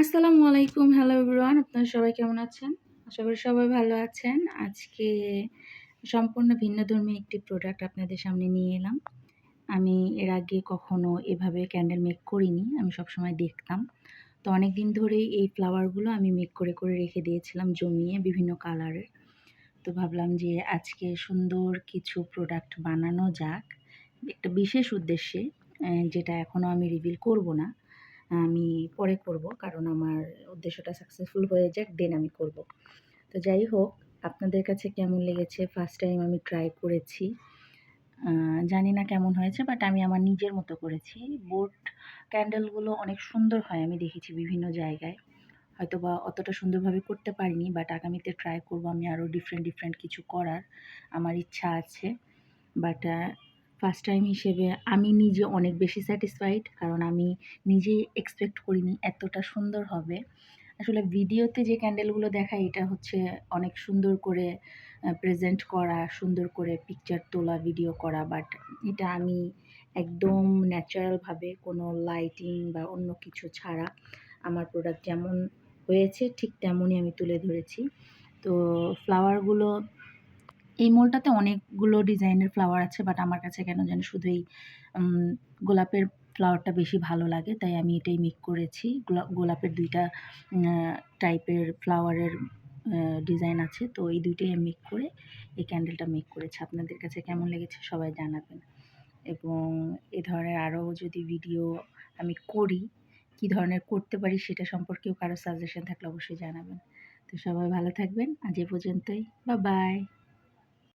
আসসালামু আলাইকুম। Hello everyone আপনারা সবাই কেমন আছেন? আশা করি সবাই ভালো আছেন। আজকে সম্পূর্ণ ভিন্নধর্মী একটি প্রোডাক্ট আপনাদের সামনে নিয়ে এলাম। আমি এর আগে কখনো এভাবে ক্যান্ডেল মেক করিনি। আমি সবসময় দেখতাম। তো অনেক দিন ধরেই এই ফ্লাওয়ারগুলো আমি মেক করে করে রেখে দিয়েছিলাম জমিয়ে বিভিন্ন কালারের তো ভাবলাম যে আজকে সুন্দর কিছু প্রোডাক্ট বানানো যাক। একটা বিশেষ উদ্দেশ্যে যেটা এখনও আমি রিভিল করব না। আমি পরে করব, কারণ আমার উদ্দেশ্যটা সাকসেসফুল হয়ে যাক দেন আমি করব। তো যাই হোক, আপনাদের কাছে কেমন লেগেছে? ফার্স্ট টাইম আমি ট্রাই করেছি। জানি না কেমন হয়েছে বাট আমি আমার নিজের মতো করেছি। বোট ক্যান্ডেলগুলো অনেক সুন্দর হয়, আমি দেখেছি বিভিন্ন জায়গায়। হয়তো বা অতটা সুন্দরভাবে করতে পারিনি বাট আগামীতে ট্রাই করব আমি আরও ডিফারেন্ট ডিফারেন্ট কিছু করার। আমার ইচ্ছা আছে। বাট ফার্স্ট টাইম হিসেবে আমি নিজে অনেক বেশি স্যাটিসফাইড কারণ আমি নিজেই এক্সপেক্ট করিনি এতটা সুন্দর হবে। আসলে ভিডিওতে যে ক্যান্ডেলগুলো দেখায় এটা হচ্ছে অনেক সুন্দর করে প্রেজেন্ট করা, সুন্দর করে পিকচার তোলা ভিডিও করা বাট এটা আমি একদম ন্যাচারালভাবে কোনো লাইটিং বা অন্য কিছু ছাড়া আমার প্রোডাক্ট যেমন হয়েছে, ঠিক তেমনই আমি তুলে ধরেছি। তো ফ্লাওয়ারগুলো এই মোলটাতে অনেকগুলো ডিজাইনের ফ্লাওয়ার আছে, বাট আমার কাছে কেন জানি শুধু এই গোলাপের ফ্লাওয়ারটা বেশি ভালো লাগে, তাই আমি এটাই মেক করেছি। গোলাপের দুইটা টাইপের ফ্লাওয়ারের ডিজাইন আছে, তো এই দুইটাই আমি মেক করে এই ক্যান্ডেলটা মেক করেছি। আপনাদের কাছে কেমন লেগেছে সবাই জানাবেন। এবং এ ধরনের আরও যদি ভিডিও আমি করি, কি ধরনের করতে পারি সেটা সম্পর্কেও কারও সাজেশন থাকলে অবশ্যই জানাবেন। তো সবাই ভালো থাকবেন, আজ এ পর্যন্তই বা বাই